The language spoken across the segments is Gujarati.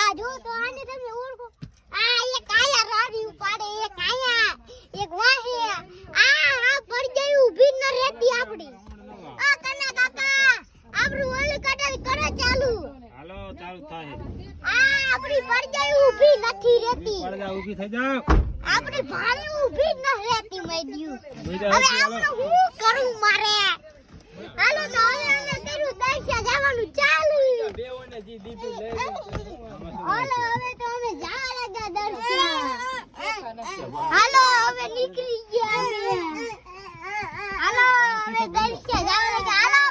આ જો તો આને તમે ઓળખો. આ એક આયા રાડી ઉપાડે એક આયા એક વાહે. આ આ પડી ગઈ ઊભી ન રહેતી આપડી આ કના કાકા આપણું ઓલી કટલ કરે ચાલુ. હાલો ચાલુ થાય. આ આપડી પડી ગઈ ઊભી નથી રહેતી. પડદા ઊભી થઈ જાવ આપણી ભાણી ઊભી ન રહેતી મેડ્યું થઈ હવે આપણું હું કરું મારે? હાલો તો હવે દર્શન જવાનું હવે તો અમે જવા અમે હાલો હવે દર્શન જવા લાગ્યા હાલો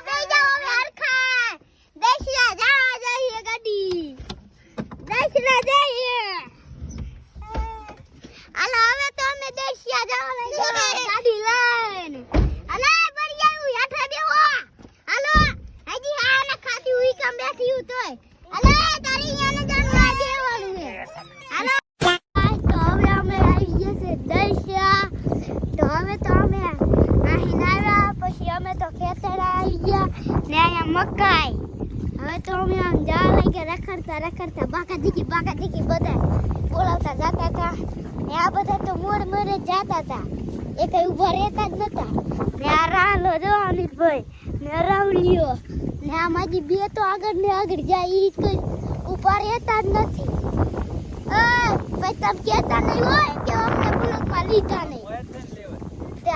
બે જવા જઈએ ગાડી દર્શન જઈએ હાલો હવે તો અમે દર્શન જવા લાગ્યા ગાડી લઈને હાલો બળી જાવું હેઠા બેહો હાલો હજી આને ખાતી હુઈ કામ બેઠી હું તોય હાલો તારી યાને જાણવા દેવાનું છે હાલો તો હવે અમે આવી ગયા છે દર્શા તો હવે તો અમે અહીં આવ્યા પછી અમે તો ખેતર આવી ગયા ને અહીંયા મકાઈ. હવે તો અમે આમ જવા લાગ્યા રખડતા રખડતા બાકા દીકી બાકા દીકી બધા બોલાવતા જતા હતા. ને આ બધા તો મોર મોરે જતા હતા. એ કઈ ઊભા રહેતા જ નતા. ને આ રાહલો જો અનિલભાઈ, ને રાવલીઓ ને આ માજી બે તો આગળ ને આગળ જાય એ કઈ ઊભા રહેતા જ નથી. ભાઈ, તમે કહેતા નહીં હોય કે અમને બ્લોકમાં લીધા નહીં.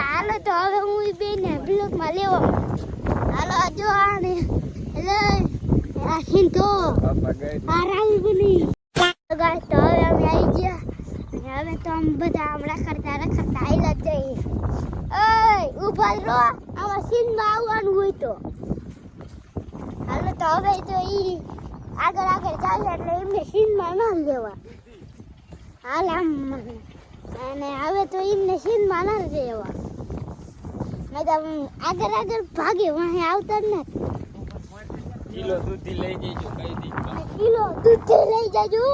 હાલો તો હવે હું બે ને બ્લોકમાં લેવો. હાલો જો આને. લે આ તો આરામ બની. ગાય તો હવે અમે આવી ગયા. અને હવે તો અમે બધા હમણાં કરતા રખડતા આયલા જ જઈએ. ઓય ઊભા રહો. આમાં સીનમાં આવવાનું હોય તો. હાલો તો હવે તો એ આગળ આગળ ચાલે એટલે એમને સીનમાં ના લેવા. હાલ આમ. અને હવે તો એમને સીનમાં ના લેવા. આગળ આગળ ભાગે વાહે આવતા જ નથી. કિલો દૂધી લઈ જજો કઈ દી. કિલો દૂધ લઈ જજો.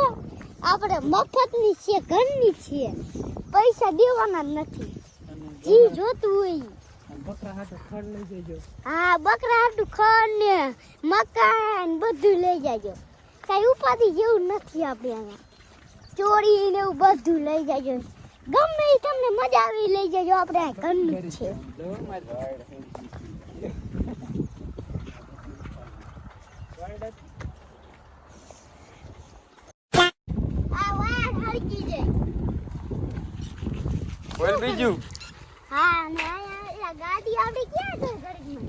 આપણે મફતની છે ઘરની છે. પૈસા દેવાના જ નથી. જી જોતું હોય બકરા હાથે ખડ લઈ જઈજો હા બકરા હાટું ખડ ને મકાન બધું લઈ જાજો. કઈ ઉપાધિ જેવું નથી આપણે અહીંયા. ચોરી ને એવું બધું લઈ જાજો. ગમે તમને મજા આવી લઈ જજો આપણે ઘરનું છે. બોલ બીજું. હા અહીંયા ગાડી આપડી ક્યાં છે ઘરમાં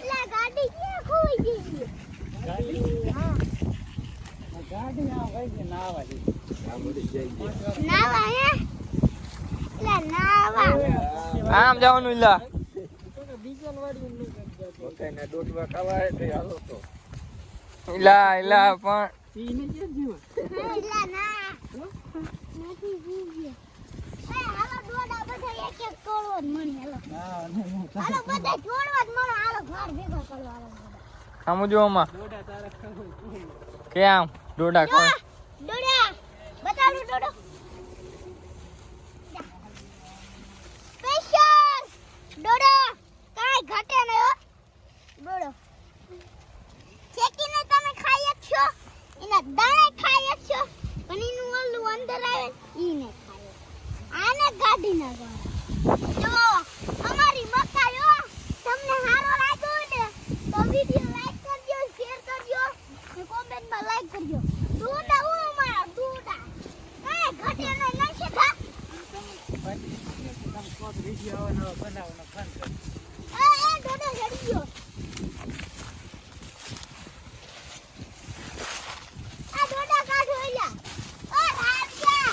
એલા ગાડી ક્યાં ખોઈ ગઈ હા ગાડી આ વઈ ગઈ નાવા નાવા હે એલા નાવા આમ જવાનું ઇલા ઇલા ઇલા પણ ઈને કે જીવ એલા ના નથી જીવ્યા એ હાલો દોડા બધા એક એક તોડવો જ મણી હાલો ના ના હાલો બધા તોડવા જ મણો હાલો ઘર ભેગો કરવા હાલો આમ આમાં ડોડા ડોડા કોણ દોડા બતાડું દોડો સ્પેશિયલ. દોડો કાઈ ઘટે ન હો. દોડો ચેકીને તમે ખાઈ છો? એના દાણે ખાઈ છો? પણ એનું ઓલું અંદર આવે ઈને ખાય આને કાઢી નાખો જો અમારી મકાઈ હો તમને સારો લાગ્યો હોય ને તો વિડિયો લાઈક કરજો શેર કરજો અને કોમેન્ટમાં લાઈક કરજો દૂડા હું અમારા દૂડા કાંઈ ઘટે નહીં નથી થા તમે કોક વિડિયો આવે નવો બનાવવાનો ફોન કરો એ એ દોડો ચડી ગયો આ દોડા કાઢો એલા ઓ રાજા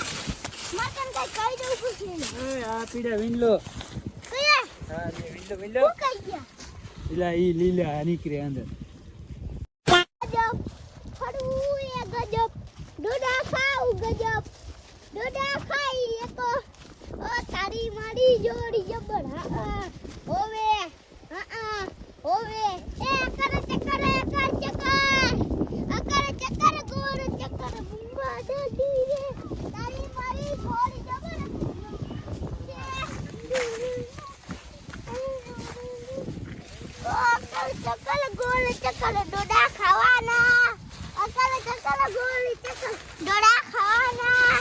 મટન કઈ કહી દઉં છું છે એ આ પીડા વિંડલો હા વિંડલો વિંડલો ઇલા ઈ લીલા નીકળે અંદર. ચકલ ગોલી ચકલ ડોડા ખાવાના. અકલ ચકલ ગોલી ચકલ ડોડા ખાવાના.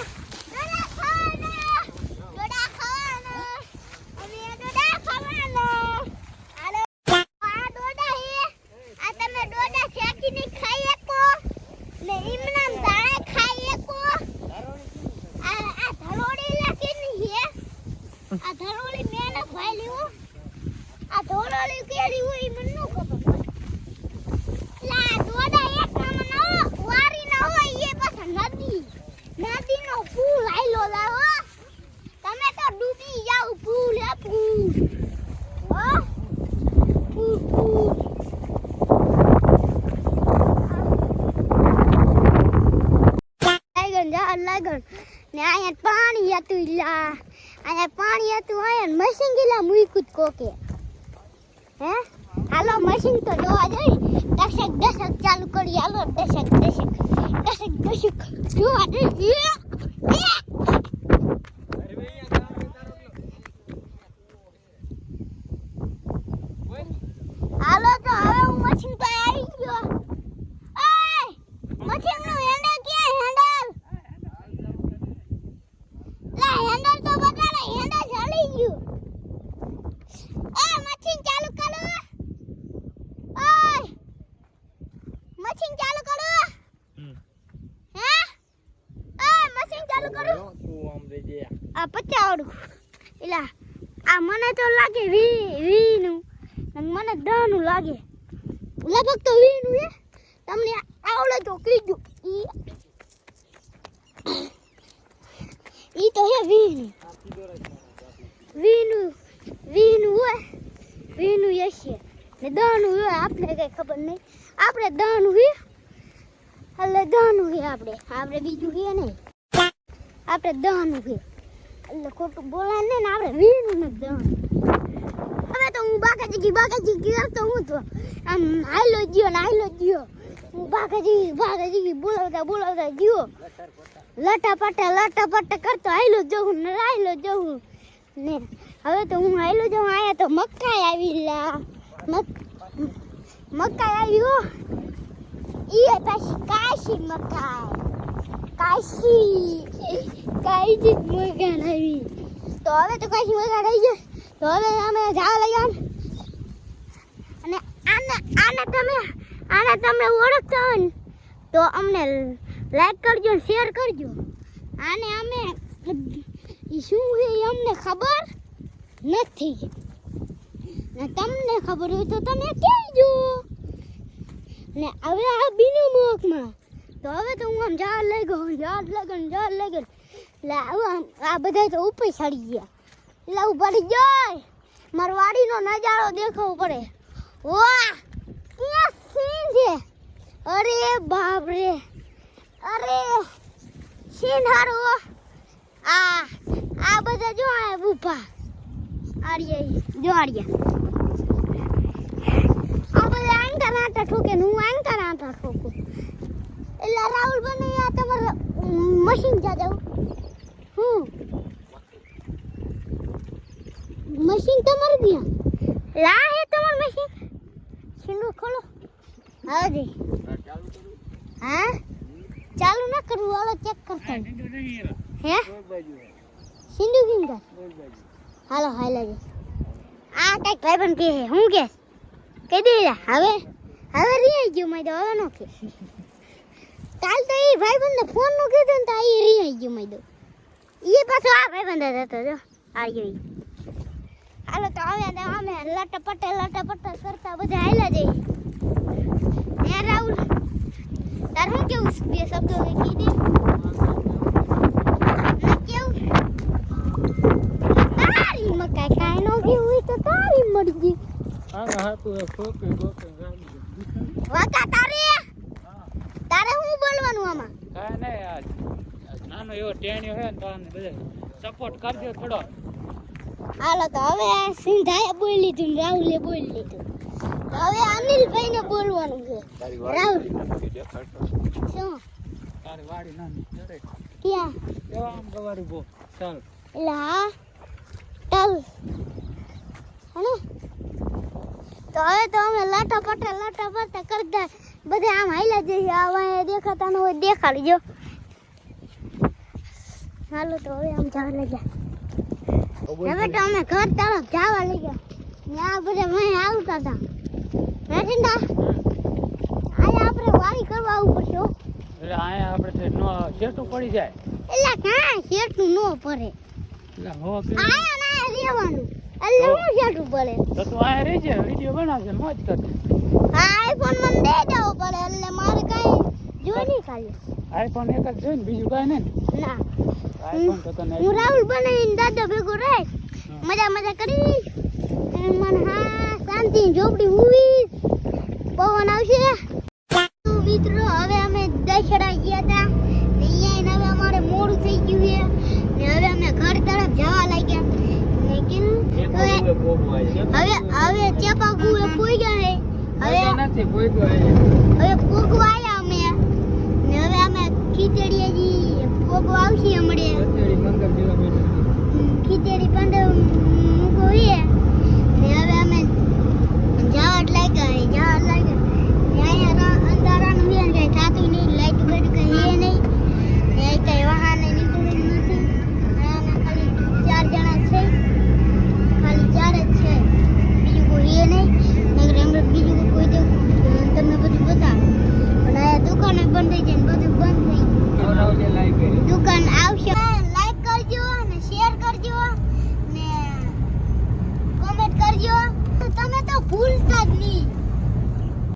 હતું અહીંયા મશીન ગીલા મૂક્યું કોકે. હે? હાલો મશીન તો જોવા જઈ. દશક દશક ચાલુ કરી હાલો દશક દશક દશક દશક જોવા જઈ હાલો તો હવે હું મશીન તો આવી ગયો ઓય મશીનનું હેન્ડલ ક્યાં હેન્ડલ લા હેન્ડલ તો બતાડે હેન્ડલ જલી ગયું એ મશીન ચાલુ કરો ઓય મશીન ચાલુ કરો હે ઓય મશીન ચાલુ કરો આ પચાવડું. એલા, આ મને તો લાગે વી વીનું મને દહનું લાગે. લગભગ તો વી નું તમને આવડે તો કીધું ઈ તો હે વીનું વી નું વી નું હોય વીનું હશે ને દહ હોય, આપણે કઈ ખબર નહીં. આપણે દહનું હે એટલે દહનું હે આપણે. આપણે બીજું હે નહીં. આપણે દહનું હે એટલે ખોટું બોલાય ને આપણે વી નું નથી દહ હવે તો હું બાકાજી બાકાજી તો હું તો આમ હાલો ગયો ને હાલો ગયો હું બાકાજી જીગી બોલાવતા બોલાવતા ગયો લટા પટા લટા પટા કરતો હાલો જવું ને હાલો જવું ને હવે તો હું હાલો જવું આયા તો મકાઈ આવી લા. મક, મકાઈ આવી હો. ઈ પાછી કાશી મકાઈ. કાશી. કાશી મકાઈ. તો હવે તો કઈ મકાઈ રહી જાય. તો હવે અમે જવા લાગ્યા અને આને આને તમે આને તમે ઓળખતા હોય ને, તો અમને લાઈક કરજો ને શેર કરજો. આને અમે શું છે એ અમને ખબર નથી. ને તમને ખબર હોય તો તમે કહેજો. ને હવે આ બીનું મોકમાં. તો હવે તો હું આમ જાર લઈ ગયો જાર લગન આવું આમ આ બધા તો ઉપર ચડી ગયા. એટલે ઉપર જાય. માર વાડીનો નજારો દેખાવો પડે. વાહ, ક્યાં સીન છે? અરે બાપ રે અરે સીન હારું આ આ બધા જો આ બુપા આર્યા જો આર્યા આ બધા આંકા નાટા ઠોકે હું આંકા નાટા ઠોકું. એટલે રાહુલ બને આ તમારે મશીન જા જાવ હું મશીન તમારું ગયા લા હે તમારું મશીન. છીંડું ખોલો. હા દે હા? ચાલુ ના કરવું હાલો ચેક કરતા હે સિંધુ કિંગર હાલો હાલ જી આ કંઈક ભાઈબંધ કે હું કે કહી દે હવે હવે રિયાઈ ગયો મેં તો હવે નો કે કાલ તો એ ભાઈબંધને ફોનનું કીધું ને તો એ રિયાઈ ગયો મેં તો એ પાછો આ ભાઈબંધ હતો જો આ ગયો ઈ. હાલો તો હવે તો અમે લટપટે લટપટે કરતા બધા હાલ્યા જઈએ. હે રાહુલ તાર હું કેવું બે શબ્દો કીધી. ના તારી મકાઈ ખાઈ નો કેવું હોય તો તારી ગઈ વાકા તારે? તારે હું બોલવાનું આમાં? નાનો એવો ટેણિયો હે ને તો આને બધે સપોર્ટ કરજો થોડો. હાલો તો હવે સિંધાએ બોલી લીધું ને રાહુલે બોલી લીધું. તો હવે અનિલભાઈ ને બોલવાનું છે. રાહુલ. શું? તારી વાડી નાની ક્યાં? એવા આમ ગવારી બો ચાલ. એટલે હા? ચાલ. હા તો તો હવે તો અમે લાટા પટા લાટા પટા કરતા બધા આમ હાલ્યા જઈએ આ વાંહે દેખાતા ન હોય દેખાડી જો. હાલો તો હવે આમ જવા લાગ્યા. હવે તો અમે ઘર તરફ જવા લાગ્યા. ત્યાં બધા વાંહે આવતા હતા. હે ઠંડા આપણે વાડી કરવા આવવું પડશે હો. એટલે આપણે નો પડી જાય. એટલે કાંઈ શેઠનું ન પડે. એટલે હો કે આયા ના રહેવાનું. એટલે હું. શેઠું પડે? તો તું અહીંયા રહેજે વીડિયો બનાવજે મોજ કરજે આ આઈફોન મને દે દેવો પડે એટલે મારે કાંઈ જોઈ નહીં ખાલી આઈફોન એક જ જોઈને બીજું કાંઈ નહીં ના. હું રાહુલ બનાવીને દાદા ભેગો રહીશ મજા મજા કરી. મન હા શાંતિ ઝોપડી ઉવીશ પવન આવશે. મિત્રો હવે અમે દશેરા ગયા હતા અહીંયા હવે અમારે મોડું થઈ ગયું છે. ને હવે અમે ઘર તરફ જવા લાગ્યા. હવે હવે હવે ચેપાકુ એ પોઈ ગયા હે હવે નથી પોઈગો ગયા હવે પોગવા આવ્યા અમે. ને હવે અમે ખીચડી હજી આવશે હમણાં અત્યારે 15 કિલોમીટર ખીચડી પંદર